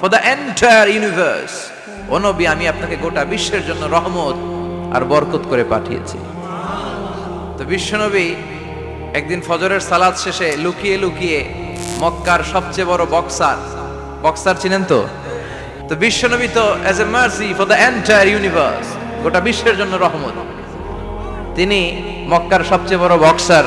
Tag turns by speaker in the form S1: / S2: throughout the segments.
S1: for the entire universe ও নবী, আমি আপনাকে গোটা বিশ্বের জন্য রহমত আর বরকত করে পাঠিয়েছি। তো বিশ্বনবী একদিন ফজরের সালাদ শেষে লুকিয়ে লুকিয়ে মক্কার সবচেয়ে বড় বক্সার বক্সার চিনেন তো? তো বিশ্বনবী তো as a mercy for the entire universe গোটা বিশ্বের জন্য রহমত। তিনি মক্কার সবচেয়ে বড় বক্সার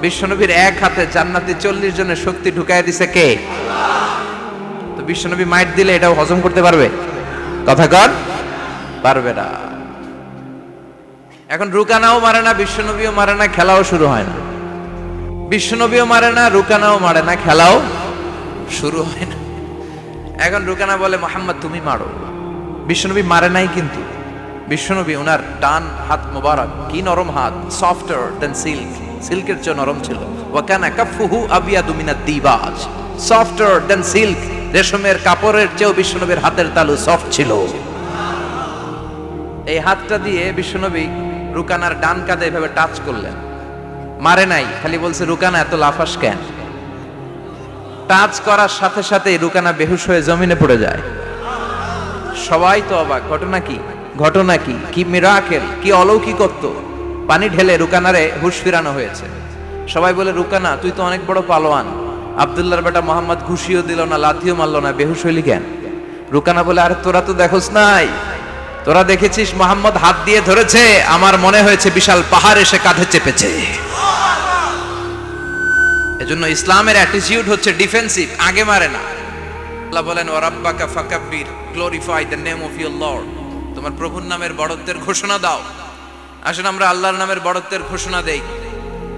S1: বিশ্বনবীর এক হাতে জান্নাতি চল্লিশ জনের শক্তি ঢুকাই দিছে কে? তো বিশ্বনবী মাইট দিলে এটাও হজম করতে পারবে? কথা কর, পারবে না। এখন রুকানাও মারে না, বিশ্বনবীও মারে না, খেলাও শুরু হয় না। বিশ্বনবীও মারে না, রুকানাও মারে না, খেলাও শুরু হয় না। এখন রুকানা বলে, মোহাম্মদ, তুমি মারো। বিশ্বনবী মারে নাই কিন্তু। বিশ্বনবী ওনার ডান হাত মোবারক, কি নরম হাত সফটওয়্যার দেন সিল্ক সিল্কের চেয়ে নরম ছিল। ওয়াকানা কাফুহু আবিয়াদু মিনাদ দিবাজ। সফটওয়্যার দেন সিল্ক রেশমের কাপড়ের চেয়েও বিশ্বনবীর হাতের তালু সফট ছিল। এই হাতটা দিয়ে বিশ্বনবী রুকানার ডান কাঁধে এভাবে টাচ করলেন। মারে নাই, খালি বলছে, রুকানা, এত লাফাস কেন? টাচ করার সাথে সাথে রুকানা বেহুশ হয়ে জমিনে পড়ে যায়। সবাই তো অবাক, ঘটনা কি? ঘটনা কি? কি মিরাকেল কি অলৌকিকত্ব? পানি ঢেলে রুকানারে হুশ ফিরানো হয়েছে। সবাই বলে, রুকানা, তুই তো অনেক বড় পালোয়ান। আবদুল্লাহর বেটা মোহাম্মদ ঘুষিও দিল না, লাথিও মারলো না, বেহুশ হইলি কেন? রুকানা বলে, আর, তোরা তো দেখোস নাই। তোরা দেখেছিস, মোহাম্মদ হাত দিয়ে ধরেছে, আমার মনে হয়েছে বিশাল পাহাড় এসে কাঁধে চেপেছে। এজন্য ইসলামের অ্যাটিটিউড হচ্ছে ডিফেন্সিভ আগে মারে না। আল্লাহ বলেন ওরাব্বাকা ফাকাব্বির glorify the name of your Lord তোমার প্রভুর নামের বড়ত্বের ঘোষণা দাও। আসলে আমরা আল্লাহর নামের বড়ত্বের ঘোষণা দেই।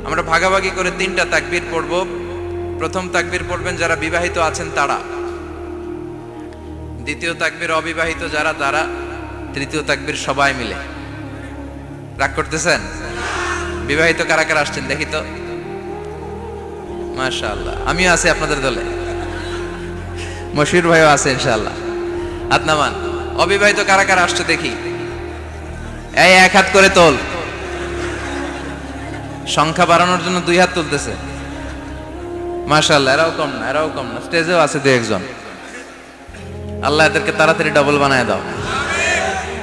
S1: আমরা ভাগাভাগি করে তিনটা তাকবির পড়ব। প্রথম তাকবির পড়বেন যারা বিবাহিত আছেন তারা। দ্বিতীয় তাকবীর অবিবাহিত যারা তারা। তৃতীয় তাকবীর সবাই মিলে। রাগ করতেছেন? বিবাহিত কারা কারা আসছেন দেখি তো। মাশাআল্লাহ। আমিও আছি আপনাদের দলে। মশির ভাইও আছে ইনশাআল্লাহ। হাত নামান। অবিবাহিত কারা কারা আসছে দেখি। এই এক হাত করে তোল। সংখ্যা বাড়ানোর জন্য দুই হাত তুলতেছে। মাশাআল্লাহ, এরাও কম না, এরাও কম না, স্টেজেও আছে দু একজন। আল্লাহ এদেরকে তাড়াতাড়ি ডবল বানায় দাও।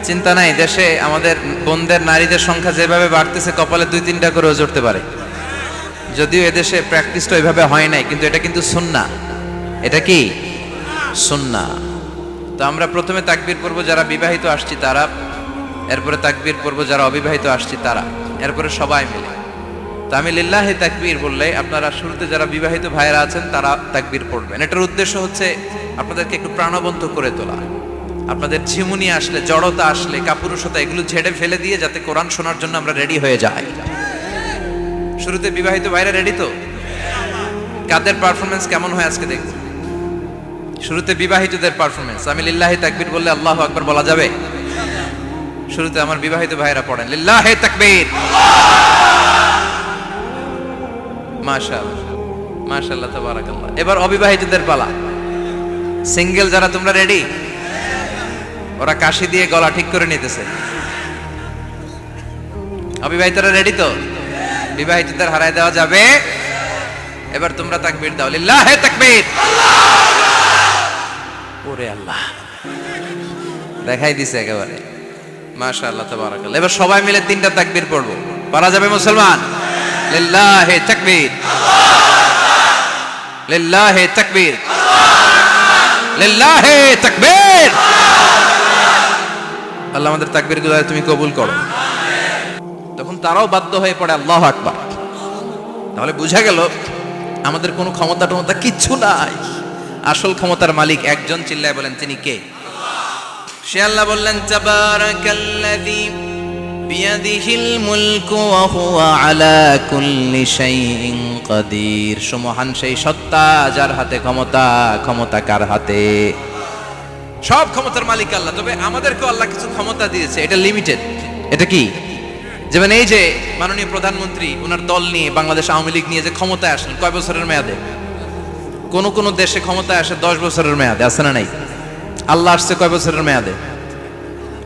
S1: চিন্তা নাই, দেশে আমাদের বোনদের নারীদের সংখ্যা যেভাবে বাড়তেছে, কপালে দুই তিনটা করে জড়তে পারে। যদিও এদেশে প্র্যাকটিসটা ওইভাবে হয় নাই, কিন্তু এটা কিন্তু সুন্না। এটা কি? সুন্না। তো আমরা প্রথমে তাকবির পড়ব, যারা বিবাহিত আসছি তারা এরপরে তাকবীর পড়ব, যারা অবিবাহিত আসছি তারা। এরপরে সবাই মিলে। তো আমি লিল্লাহে তাকবীর বললে, আপনারা শুরুতে যারা বিবাহিত ভাইয়েরা আছেন, তারা তাকবীর পড়বেন। এটার উদ্দেশ্য হচ্ছে আপনাদেরকে একটু প্রাণবন্ত করে তোলা। আপনাদের ঝিমুনি আসলে, জড়তা আসলে, কাপুরুষতা, এগুলো ঝেড়ে ফেলে দিয়ে যাতে কোরআন শোনার জন্য আমরা রেডি হয়ে যাই। শুরুতে বিবাহিত ভাইরা রেডি তো? কাদের পারফরমেন্স কেমন হয় আজকে দেখব। শুরুতে বিবাহিতদের পারফরমেন্স আমি লিল্লাহে তাকবীর বললে আল্লাহ আকবার বলা যাবে? শুরুতে আমার বিবাহিত ভাইরা পড়েন। লিল্লাহে তাকবীর। মাশাআল্লাহ মাশাআল্লাহ, তাবারাকাল্লাহ। এবার অবিবাহিতদের পালা। সিঙ্গেল যারা, তোমরা রেডি? ওরা কাশি দিয়ে গলা ঠিক করে নিতেছে। অবিবাহিতরা রেডি তো? বিবাহিতদের হারায় দেওয়া যাবে। এবার তোমরা তাকবীর দাও। লিল্লাহে তাকবীর। ওরে আল্লাহ। দেখাই দিছে একেবারে। মাশাআল্লাহ, তাবারাকাল্লাহ। এবার সবাই মিলে তিনটা তাকবীর পড়ব। পারা যাবে মুসলমান? লিল্লাহে তাকবীর। লিল্লাহে তাকবীর। লিল্লাহে তাকবীর। আল্লাহ আমাদের তাকবীরগুলো তুমি কবুল করো। তখন তারাও বাধ্য হয়ে পড়ে, আল্লাহ আকবার। তাহলে বুঝা গেল, আমাদের কোনো ক্ষমতা টমতা কিচ্ছু নাই। আসল ক্ষমতার মালিক একজন, চিল্লায় বলেন, তিনি কে? সে আল্লাহ বললেন, তাবারাকাল্লাযী বিয়াদিহিল মুলকু ওয়া হুয়া আলা কুল্লি শাইইন কাদির। সুমহান সেই সত্তা, যার হাতে ক্ষমতা ক্ষমতা কার হাতে? সব ক্ষমতার মালিক আল্লাহ, তবে আমাদেরকেও আল্লাহ কিছু ক্ষমতা দিয়েছে, এটা লিমিটেড এটা কি? যেমন এই যে মাননীয় প্রধানমন্ত্রী ওনার দল নিয়ে বাংলাদেশ আওয়ামী লীগ নিয়ে যে ক্ষমতায় আসলেন, কয় বছরের মেয়াদে? কোন কোন দেশে ক্ষমতায় আসে দশ বছরের মেয়াদে, আছে না নাই? আল্লাহ আসছে কয় বছরের মেয়াদে?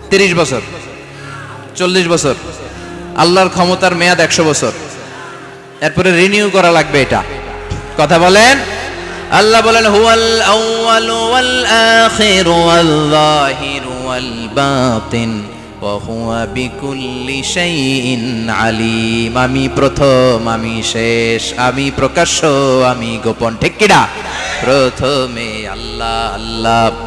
S1: তিরিশ বছর। চল্লিশ বছর। আল্লাহর ক্ষমতার মেয়াদ একশো বছর। এরপরে রিনিউ করা লাগবে এটা। কথা বলেন? আল্লাহ বলেন, হুয়াল আউয়াল ওয়াল আখির ওয়াল যাহির ওয়াল বাতিন, ওয়া বিকুল্লি শাইইন আলিম। আমি প্রথম, আমি শেষ, আমি প্রকাশ্য, আমি গোপন। ঠিক কিনা প্রথমে আল্লাহ আল্লাহ।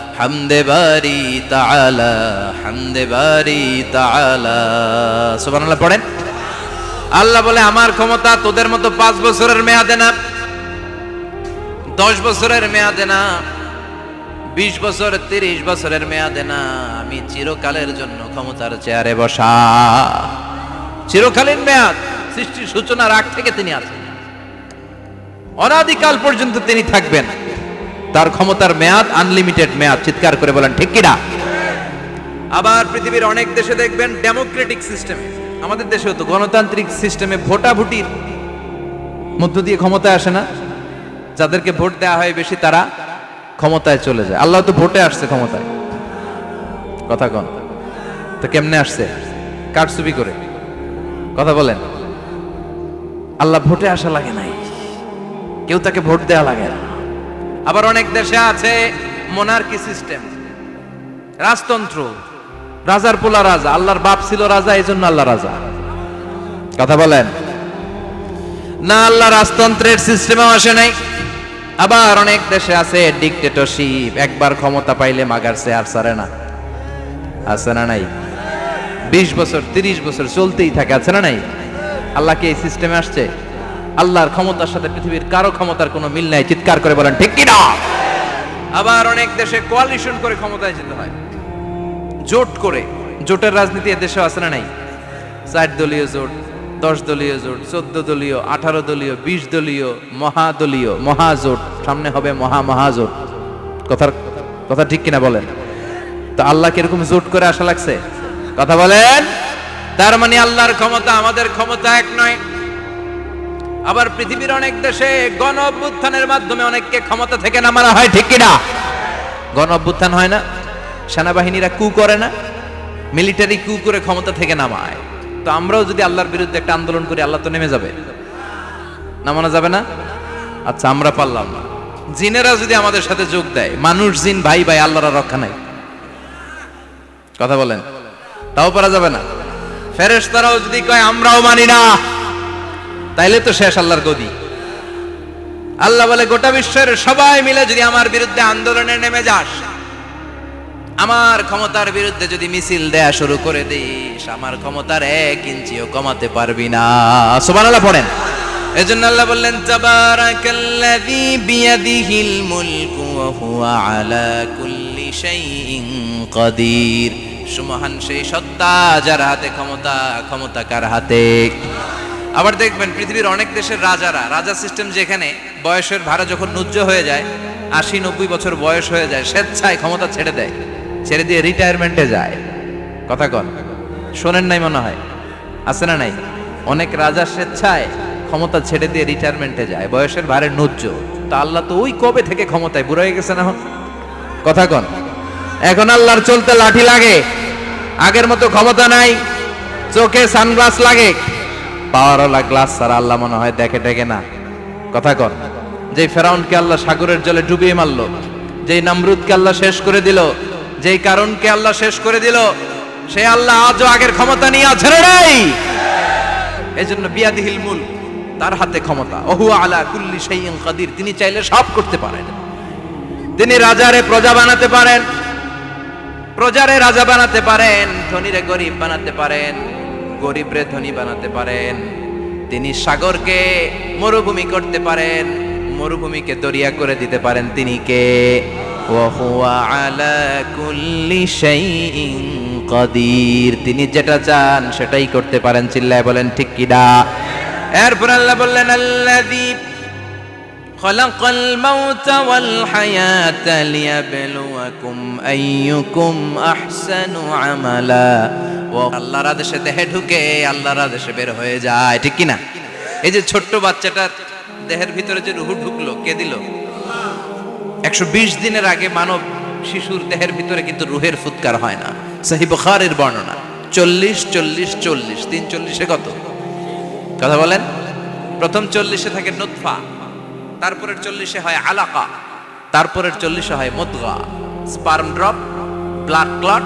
S1: হামদে বারি তাআলা, হামদে বারি তাআলা। সুবহানাল্লাহ, পড়েন। আল্লাহ বলে, আমার ক্ষমতা তোদের মতো পাঁচ বছরের মেয়াদে না, দশ বছরের মেয়াদে না, বিশ বছর, তিরিশ বছরের মেয়াদে না। আমি চিরকালের জন্য ক্ষমতার চেয়ারে বসা। চিরকালীন মেয়াদ, সৃষ্টির সূচনার আগ থেকে তিনি আছেন। অনাদিকাল পর্যন্ত তিনি থাকবেন। তার ক্ষমতার মেয়াদ আনলিমিটেড মেয়াদ, চিৎকার করে বলেন, ঠিক কিনা? আবার পৃথিবীর অনেক দেশে দেখবেন ডেমোক্রেটিক সিস্টেমে আমাদের দেশেও তো গণতান্ত্রিক সিস্টেমে ভোটাভুটির মধ্য দিয়ে ক্ষমতায় আসে না। যাদেরকে ভোট দেওয়া হয় বেশি, তারা ক্ষমতায় চলে যায়। আল্লাহ তো ভোটে আসছে ক্ষমতায়। কথা কন। তো কেমনে আসছে? কারচুপি করে। কথা বলেন। আল্লাহ ভোটে আসা লাগে নাই। কেউ তাকে ভোট দেওয়া লাগে না। আবার অনেক দেশে আছে মোনার্কি সিস্টেম রাজতন্ত্র, রাজার পোলা রাজা, আল্লাহর বাপ ছিল রাজা এই জন্য আল্লাহ রাজা। কথা বলেন। না, আল্লাহ রাজতন্ত্রের সিস্টেমেও আসে নাই। আবার অনেক দেশে আছে ডিকটেটরশিপ একবার ক্ষমতা পাইলে মাগারছে আর সারে না। আছে না নাই? বিশ বছর, তিরিশ বছর চলতেই থাকে, আছে না নাই? আল্লাহ কি এই সিস্টেমে আসছে? আল্লাহর ক্ষমতার সাথে পৃথিবীর কারও ক্ষমতার কোনো মিল নাই। চিৎকার করে বলেন, ঠিক কিনা? আবার অনেক দেশে কোয়ালিশন করে ক্ষমতায় যেতে হয়। জোট করে। জোটের রাজনীতি এ দেশে আছে না নাই? চার দলীয় জোট, দশ দলীয় জোট, চোদ্দ দলীয়, আঠারো দলীয়, বিশ দলীয় মহাদলীয় মহাজোট সামনে হবে মহা মহাজোট কথার কথা ঠিক কিনা বলেন? তো আল্লাহ কীরকম জোট করে আসা লাগছে? কথা বলেন? তার মানে আল্লাহর ক্ষমতা আমাদের ক্ষমতা এক নয়। আবার পৃথিবীর অনেক দেশে গণ অভ্যুত্থানের মাধ্যমে অনেককে ক্ষমতা থেকে নামানো হয়, ঠিক কিনা? গণ অভ্যুত্থান হয় না। সেনাবাহিনীরা কু করে না। মিলিটারি কু করে ক্ষমতা থেকে নামায়। তো আমরাও যদি আল্লাহর বিরুদ্ধে একটা আন্দোলন করি, আল্লাহ তো নেমে যাবে। নামানো যাবে না? আচ্ছা আমরা পারলাম না। জিনেরা যদি আমাদের সাথে যোগ দেয়, মানুষ, জিন, ভাই ভাই, আল্লাহর রক্ষা নাই। কথা বলেন। তাও পারা যাবে না। ফেরেশতারাও যদি কয়, আমরাও মানি না। তাইলে তো শেষ আল্লাহর গদি। আল্লাহ বলে, গোটা বিশ্বের সবাই মিলে যদি আমার বিরুদ্ধে আন্দোলনে নেমে যাস, আমার ক্ষমতার বিরুদ্ধে যদি মিছিল দেয়া শুরু করে দিস, আমার ক্ষমতার এক ইঞ্চিও কমাতে পারবি না। সুবহানাল্লাহ পড়েন। এজন্য আল্লাহ বললেন, তাবারাকাল্লাযী বিয়াদিহিল মুলকু ওয়া হুয়া আলা কুল্লি শাইইন কাদির। সুমহান সেই সত্তা যার হাতে ক্ষমতা ক্ষমতা কার হাতে? আবার দেখবেন পৃথিবীর অনেক দেশের রাজারা, রাজা সিস্টেম যেখানে বয়সের ভাড়া যখন নুজ্জ হয়ে যায়, আশি নব্বই বছর বয়স হয়ে যায়, স্বেচ্ছায় ক্ষমতা ছেড়ে দেয়, ছেড়ে দিয়ে রিটায়ারমেন্টে যায়। কথা কন, শোনেন নাই মনে হয়? আছে না নাই? অনেক রাজা স্বেচ্ছায় ক্ষমতা ছেড়ে দিয়ে রিটায়ারমেন্টে যায়, বয়সের ভারে নুজ্জ তা আল্লাহ তো ওই কবে থেকে ক্ষমতায়? বুড়ো হয়ে গেছে না? কথা কন, এখন আল্লাহর চলতে লাঠি লাগে, আগের মতো ক্ষমতা নাই, চোখে সানগ্লাস লাগে। পাওয়ারওয়ালা গ্লাস ছাড়া আল্লাহ মনে হয় দেখে টেকে না। কথা কর যেই ফেরাউনকে আল্লাহ সাগরের জলে ডুবিয়ে মারলো, যেই নামরুদকে আল্লাহ শেষ করে দিল, যেই কারণকে আল্লাহ শেষ করে দিল, সে আল্লাহ আজও আগের ক্ষমতা নিয়ে আছে নাই এই জন্য বিয়াদিহিল মূল তার হাতে ক্ষমতা। ওহু আলা কুল্লি শাইইন কাদির, তিনি চাইলে সব করতে পারেন। তিনি রাজারে প্রজা বানাতে পারেন, প্রজারে রাজা বানাতে পারেন, ধনীরে গরিব বানাতে পারেন। গরিবরে ধনী বানাতে পারেন তিনি সাগরকে মরুভূমি করতে পারেন মরুভূমিকে দরিয়া করে দিতে পারেন তিনি কে ওয়াহুয়া আলা কুল্লি শাইইন কাদির তিনি যেটা চান সেটাই করতে পারেন চিল্লায় বলেন ঠিক কিনা এরপর আল্লাহ বললেন আল্লাযী خلق الموت والحياة ليبلوكم أيكم أحسن عملا ও আল্লাহর আদেশে দেহে ঢুকে আল্লাহর আদেশে বের হয়ে যায়, ঠিক কিনা? এই যে ছোট্ট বাচ্চাটার দেহের ভিতরে যে রুহু ঢুকলো, কে দিল? একশো বিশ দিনের আগে মানব শিশুর দেহের ভিতরে কিন্তু রুহের ফুৎকার হয় না। সহি বুখারের বর্ণনা, চল্লিশ চল্লিশ চল্লিশ, তিন চল্লিশে কত? কথা বলেন। প্রথম চল্লিশে থাকে নুতফা, তারপরের চল্লিশে হয় আলাকা, তারপরের চল্লিশে হয় মুদগা, sperm drop, blood clot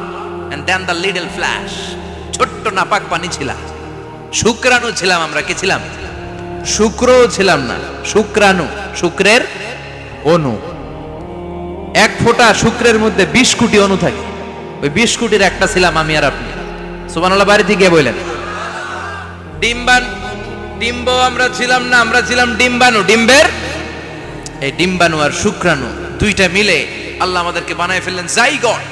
S1: and then the little flesh ছোট্ট নাপাক পানি ছিলাম। শুক্রাণু ছিলাম আমরা, কি ছিলাম? শুক্রও ছিলাম না, শুক্রাণু। শুক্রের অনু এক ফোঁটা শুক্রের মধ্যে বিশ কোটি অনু থাকে। ওই বিশ কোটির একটা ছিলাম আমি আর আপনি। সুবানাল্লাহ বাড়িতে গিয়ে বললেন। ডিম্বান, ডিম্ব আমরা ছিলাম না, আমরা ছিলাম ডিম্বাণু। ডিম্বের? এই ডিম্বাণু আর শুক্রাণু দুইটা মিলে আল্লাহ আমাদেরকে বানায় ফেললেন জাইগট।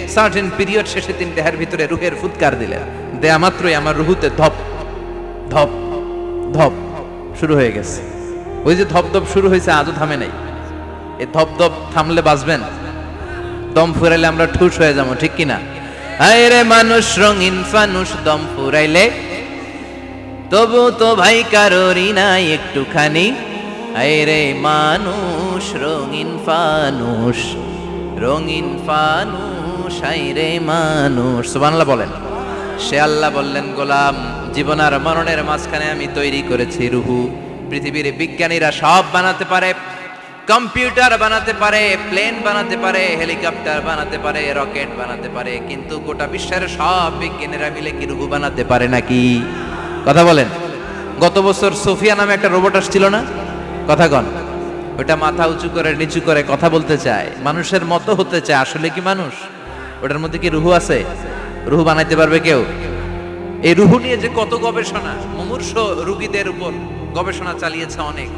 S1: সার্টেন পিরিয়ড শেষে তিনি দেহের ভিতরে রুহের ফুৎকার দিলেন দেয়া মাত্রই আমার রুহুতে ধপ ধপ ধপ শুরু হয়ে গেছে। ওই যে ধপ ধপ শুরু হয়েছে, আজও থামে নাই। এই ধপ ধপ থামলে বাঁচবেন? দম ফুরাইলে আমরা ঠুস হয়ে যাব, ঠিক কিনা? আয় রে মানুষ, রঙিন ফানুষ, দম ফুরাইলে তবু তো ভাই কারোরই নাই একটুখানি। আয় রে মানুষ, রঙিন ফানুষ রঙিন ফানুষ। আয় রে মানুষ। সুবহানাল্লাহ বলেন। সে আল্লাহ বললেন, গোলাম, জীবন আর মরণের মাঝখানে আমি তৈরি করেছি রুহু। পৃথিবীর বিজ্ঞানীরা সব বানাতে পারে, কম্পিউটার বানাতে পারে, প্লেন বানাতে পারে, হেলিকপ্টার বানাতে পারে, রকেট বানাতে পারে, কিন্তু গোটা বিশ্বের সব বিজ্ঞানীরা মিলে কি রুহু বানাতে পারে নাকি? কথা বলেন। গত বছর সোফিয়া নামে একটা রোবট আসছিল না? কথা কন। ওটা মাথা উঁচু করে, নিচু করে কথা বলতে চায়। মানুষের মতো হতে চায়। আসলে কি মানুষ? ওটার মধ্যে কি রুহু আছে? রুহু বানাইতে পারবে কেউ? এই রুহু নিয়ে যে কত গবেষণা, মুমূর্ষ রুগীদের উপর গবেষণা চালিয়েছে অনেক।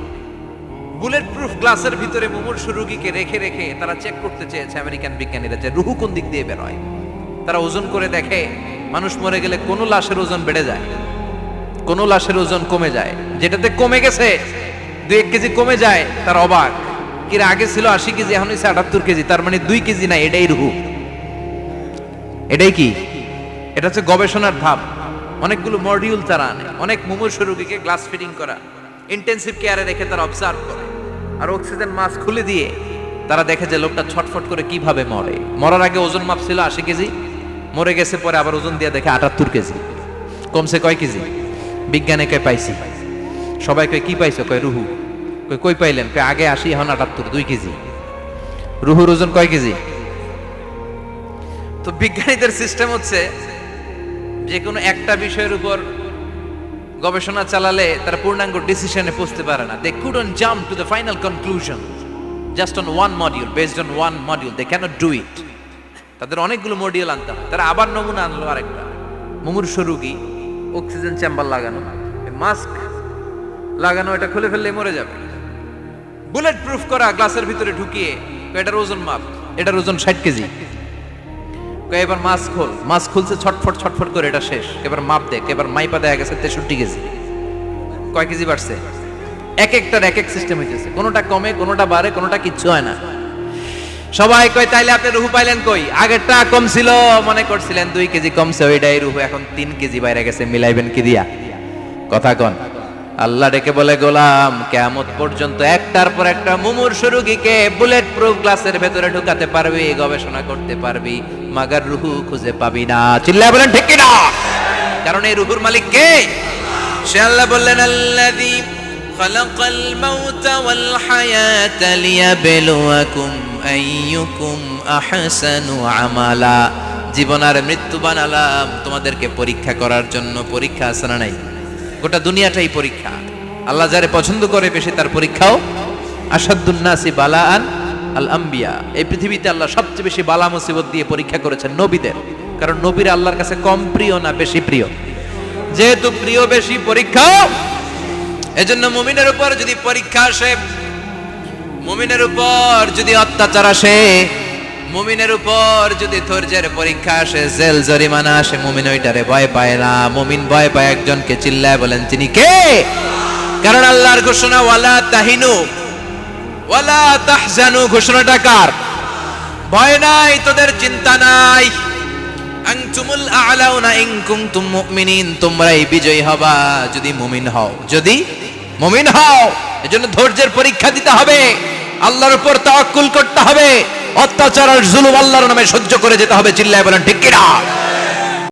S1: বুলেট প্রুফ গ্লাসের ভিতরে মুমূর্ষ রুগীকে রেখে রেখে তারা চেক করতে চেয়েছে আমেরিকান বিজ্ঞানীরা যে রুহু কোন দিক দিয়ে বেরোয়। তারা ওজন করে দেখে, মানুষ মরে গেলে কোন লাশের ওজন বেড়ে যায়? কোন লাশের ওজন কমে যায়? যেটাতে কমে গেছে, দুই এক কেজি কমে যায়, তার অবাক। কিরা আগে ছিল আশি কেজি, এখন হচ্ছে আটাত্তর কেজি, তার মানে দুই কেজি না, এটাই রুহু। এটাই কি? এটা হচ্ছে গবেষণার ধাপ অনেকগুলো মডিউল তারা আনে। অনেক মুমূর্ষ রোগীকে গ্লাস ফিটিং করা। ইন্টেন্সিভ কেয়ারে রেখে তারা অবজার্ভ করে। আর অক্সিজেন মাস্ক খুলে দিয়ে তারা দেখে যে লোকটা ছটফট করে কীভাবে মরে। মরার আগে ওজন মাপ ছিল আশি কেজি, মরে গেছে পরে আবার ওজন দিয়ে দেখে আটাত্তর কেজি। কমছে কয় কেজি? বিজ্ঞানে কয় পাইছি? সবাই কয়, কি পাইছো? কয়, রুহু। কয়, কই পাইলেন? কয়, আগে আসি এখন আটাত্তর, দুই কেজি। রুহুর ওজন কয় কেজি? তো বিজ্ঞানীদের সিস্টেম হচ্ছে যে কোনো একটা বিষয়ের উপর গবেষণা চালালে তারা পূর্ণাঙ্গ ডিসিশনে পৌঁছতে পারে না। They couldn't jump to the final conclusion just on one module based on one module they can't do it তাদের অনেকগুলো মডিউল আনতে হয়। তারা আবার নমুনা আনলো আরেকটা। মুমূর্ষ রুগী অক্সিজেন চেম্বার লাগানো। মাস্ক লাগানো, এটা খুলে ফেললে মরে যাবে। বুলেট প্রুফ করা গ্লাসের ভিতরে ঢুকিয়ে, এটার ওজন মাপ, এটার ওজন ষাট কেজি। এবার মাছ খোল। মাছ খুলছে, ছটফট ছটফট করে এটা শেষ। এবার মাপ দেখ, এবার মাইপা দেখা গেছে তেষট্টি কেজি। কয় কেজি বাড়ছে? এক একটার এক এক সিস্টেম হইতেছে। কোনোটা কমে, কোনোটা বাড়ে, কোনোটা কিচ্ছু হয় না। সবাই কয়, তাইলে আপনি রুহু পাইলেন কই? আগেরটা কম ছিল, মনে করছিলেন দুই কেজি কমছে, ওইটাই রুহু, এখন তিন কেজি বাইরে গেছে, মিলাইবেন কি দিয়া? কথা কন। আল্লাহ ডেকে বলে, গোলাম কেমত পর্যন্ত একটার পর একটা মুমুর রুগীকে বুলেট প্রুফ গ্লাসের ভেতরে ঢুকাতে পারবি, গবেষণা করতে পারবি মাগার রুহু খুঁজে পাবি না। চিল্লায় বলেন, ঠিক কিনা? কারণ এই রুহুর মালিক কে? সে আল্লাহ বললেন, আল্লাযী মাউতা ওয়াল হায়াতা লিয়াবলুয়াকুম আইয়ুকুম আহসানু আমালা। জীবন আর মৃত্যু বানালাম, তোমাদেরকে পরীক্ষা করার জন্য। পরীক্ষা আছে না নাই? গোটা দুনিয়াটাই পরীক্ষা। আল্লাহ যারে পছন্দ করে বেশি তার পরীক্ষাও। আসাদুন্নাসি বালাআন আল আম্বিয়া এই পৃথিবীতে আল্লাহ সবচেয়ে বেশি বালা মুসিবত দিয়ে পরীক্ষা করেছেন নবীদের। কারণ নবীর আল্লাহর কাছে কম প্রিয় না বেশি প্রিয়? যেহেতু প্রিয় বেশি পরীক্ষা, এজন্য মুমিনের উপর যদি পরীক্ষা আসে, মুমিনের উপর যদি অত্যাচার আসে, মুমিনের উপর যদি ধৈর্যের পরীক্ষা আসে, জেল জরিমানা আসে, মুমিন ওইটারে ভয় পায় না। মুমিন ভয় পায় একজনকে, চিল্লায় বলেন, তিনি কে? কারণ আল্লাহর ঘোষণা, ওয়ালা তাহিনু। ঘোষণাটা কার? ভয় নাই, তোদের চিন্তা নাই। আনতুমুল আ'লাউনা ইন কুনতুম তোমরাই বিজয়ী হবা যদি মুমিন হও। যদি মুমিন হও ধৈর্যের পরীক্ষা দিতে হবে। আল্লাহর উপর তাওয়াক্কুল করতে হবে। অত্যাচার আর আল্লাহর নামে সহ্য করে যেতে হবে, চিল্লায় বলেন, ঠিক